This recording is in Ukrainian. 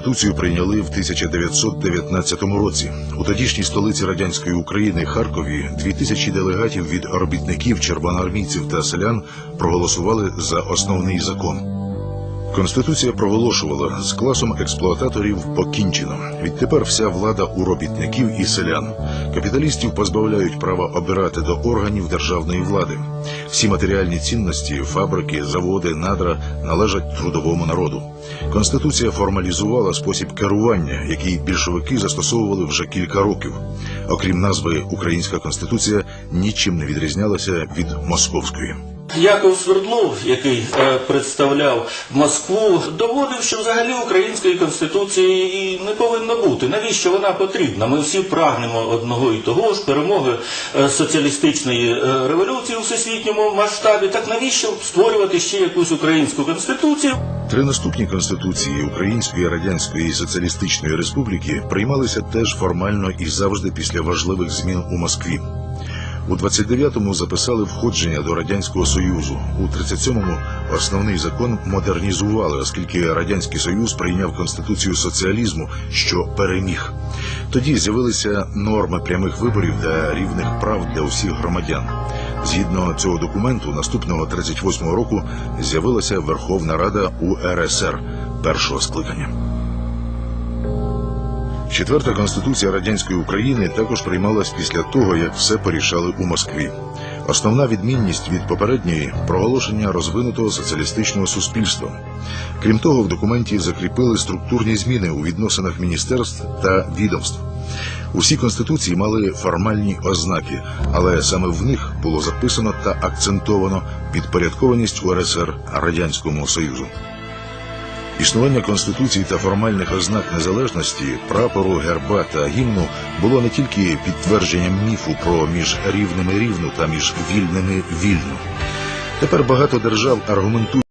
конституцію прийняли в 1919 році. У тодішній столиці радянської України Харкові дві тисячі делегатів від робітників, червоноармійців та селян проголосували за основний закон. Конституція проголошувала з класом експлуататорів покінчено. Відтепер вся влада у робітників і селян. Капіталістів позбавляють права обирати до органів державної влади. Всі матеріальні цінності, фабрики, заводи, надра належать трудовому народу. Конституція формалізувала спосіб керування, який більшовики застосовували вже кілька років. Окрім назви Українська конституція нічим не відрізнялася від московської. Яков Свердлов, який е, представляв Москву, доводив, що взагалі української конституції і не повинно бути. Навіщо вона потрібна? Ми всі прагнемо одного і того ж перемоги е, соціалістичної е, революції у всесвітньому масштабі. Так навіщо створювати ще якусь українську конституцію? Три наступні конституції Української, Радянської і Соціалістичної Республіки приймалися теж формально і завжди після важливих змін у Москві. У 29-му записали входження до радянського союзу. У 37-му основний закон модернізували, оскільки радянський союз прийняв конституцію соціалізму, що переміг. Тоді з'явилися норми прямих виборів та рівних прав для усіх громадян. Згідно цього документу, наступного 38-го року з'явилася Верховна Рада УРСР першого скликання. Четверта конституція радянської України також приймалась після того, як все порішали у Москві. Основна відмінність від попередньої проголошення розвинутого соціалістичного суспільства. Крім того, в документі закріпили структурні зміни у відносинах міністерств та відомств. Усі конституції мали формальні ознаки, але саме в них було записано та акцентовано підпорядкованість УРСР Радянському Союзу. Існування конституції та формальних ознак незалежності, прапору, герба та гімну було не тільки підтвердженням міфу про між рівними рівну та між вільними вільну. Тепер багато держав аргументують.